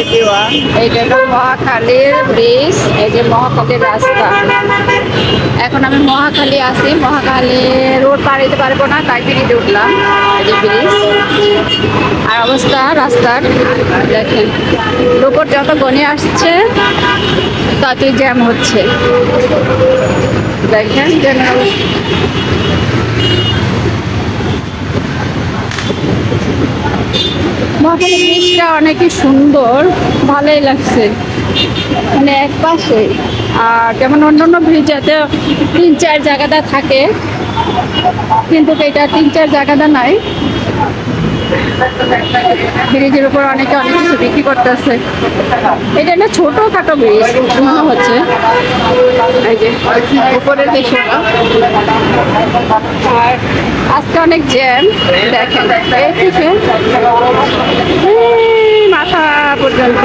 Everyone এইটা মহাখালীর bridge এই যে রাস্তা। এখন আমি মহাখালী মহাখালী রোড পারব না উঠলাম যে ব্রিজ আর অবস্থা রাস্তার, দেখেন। লোকর যত গনে আসছে, ততই জ্যাম হচ্ছে। দেখেন মহাখালী ব্রিজটা অনেকই সুন্দর, ভালোই লাগছে। মানে এক পাশে, আর যেমন অন্যান্য ব্রিজেতে তিন চার জায়গাটা থাকে, কিন্তু এটা তিন চার জায়গাটা নাই। ব্রিজের উপর অনেকে অনেক কিছু বিক্রি করতেছে। এটা একটা ছোটখাটো ব্রিজ, মনে হচ্ছে। এই যে, উপরের দেশে আজকে অনেক জ্যাম, দেখেন, এই মাথা পর্যন্ত।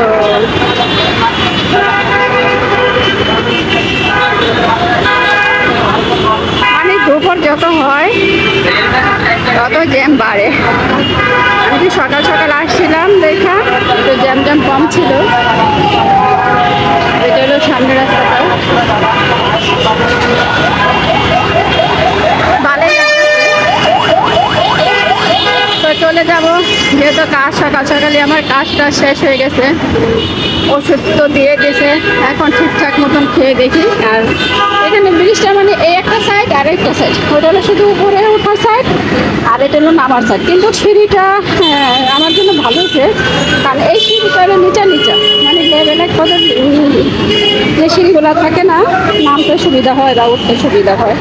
মানে দুপুর যত হয়, তত জ্যাম বাড়ে। আমি সকাল সকাল আসছিলাম, দেখা তো জ্যাম জ্যাম কম ছিল এটা হলো সামনের রাস্তাটা ভালোই লাগতেছে। তো চলে যাব। যেহেতু কাজ সকাল সকালে আমার কাজটা শেষ হয়ে গেছে। ওষুধ তো দিয়ে গেছে। এখন ঠিকঠাক মতন খেয়ে দেখি। আর এখানে ব্রিজটা মানে এই একটা সাইড আর একটা সাইড ওটা হলো শুধু উপরে ওঠার সাইড আর এটা হলো নামার সাইড কিন্তু সিঁড়িটা হ্যাঁ, আমার জন্য ভালো হয়েছে। কারণ এই সিঁড়িটা নিচা নিচা। এক যে সিঁড়িগুলো থাকে না, নামতে সুবিধা হয় বা উঠতে সুবিধা হয়।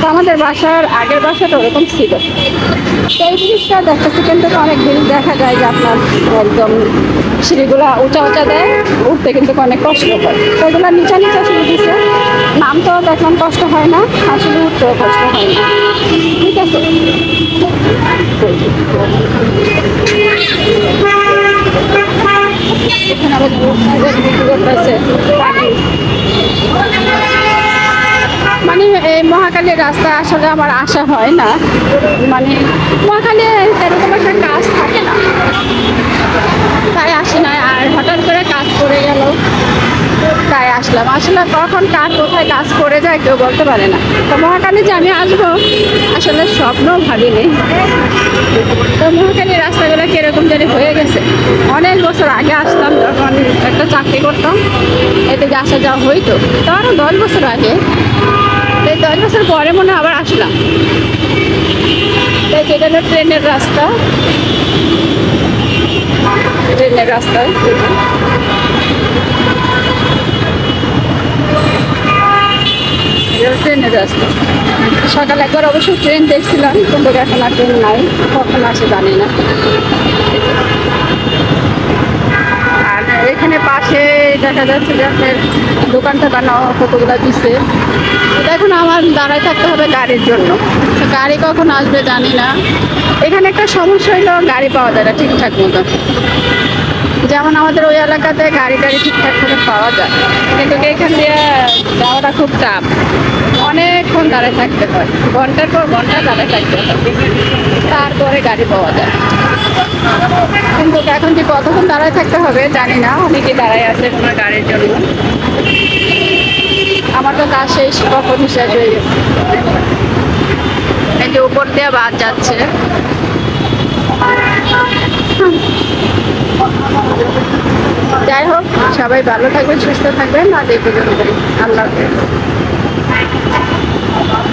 তো আমাদের বাসার আগের বাসাটা ওরকম ছিল। তো এই জিনিসটা দেখতেছি, কিন্তু অনেক জিনিস দেখা যায় যে আপনার একদম সিঁড়িগুলো উঁচা উঁচা দেয়, উঠতে কিন্তু অনেক কষ্ট হয়। তো এগুলো নিচা নিচা সিঁড়ি দিছে, নামতেও দেখলাম কষ্ট হয় না, আসলে উঠতেও কষ্ট হয় না। ঠিক আছে এখানে আবার বিক্রি করতেছে মানে এই মহাকালীর রাস্তা আসলে আমার আশা হয় না। মানে মহাকালী এরকম একটা কাজ থাকে না। তাই আসি না আর হঠাৎ করে কাজ করে গেল। তাই আসলাম। আসলে কখন কার কোথায় কাজ করে যায় কেউ বলতে পারে না। তো মহাকালী যে আমি আসব, আসলে স্বপ্নও ভাবিনি। তো মহাকালী রাস্তাগুলো কীরকম জানি হয়ে গেছে। অনেক বছর আগে আসলাম যখন একটা চাকরি করতাম। এদিকে আসা যাওয়া হইতো। তো আরও দশ বছর আগে দশ বছর পরে মনে আবার আসলাম। তাই হলো ট্রেনের রাস্তা। ট্রেনের হলো ট্রেনের রাস্তা। সকালে একবার অবশ্য ট্রেন দেখছিলাম, কিন্তু এখন আর ট্রেন নাই। কখন আসে জানি না। আর এখানে পাশে দেখা যাচ্ছে যে আপনার দোকানটা বানাও কতগুলো তো এখন আমার দাঁড়ায় থাকতে হবে গাড়ির জন্য। গাড়ি কখন আসবে জানি না। এখানে একটা সমস্যা হইল, গাড়ি পাওয়া যায় না ঠিকঠাক মতো। যেমন আমাদের ওই এলাকাতে গাড়ি গাড়ি ঠিকঠাক করে পাওয়া যায় কিন্তু এখান দিয়ে যাওয়াটা খুব টাফ। অনেকক্ষণ দাঁড়ায় থাকতে হয়। ঘণ্টার পর ঘণ্টা দাঁড়ায় থাকতে হয়। তারপরে গাড়ি পাওয়া যায়। কিন্তু এখন যে কতক্ষণ দাঁড়ায় থাকতে হবে জানি না, অনেকে দাঁড়ায় আছে তোমার গাড়ির জন্য। আমার তো কাজ শেষ, কখন শেষ হয়ে গেছে। এই যে উপর দিয়ে বাদ যাচ্ছে। যাই হোক, সবাই ভালো থাকবেন, সুস্থ থাকবেন, আর এই পর্যন্ত আল্লাহ হাফেজ। Thank you.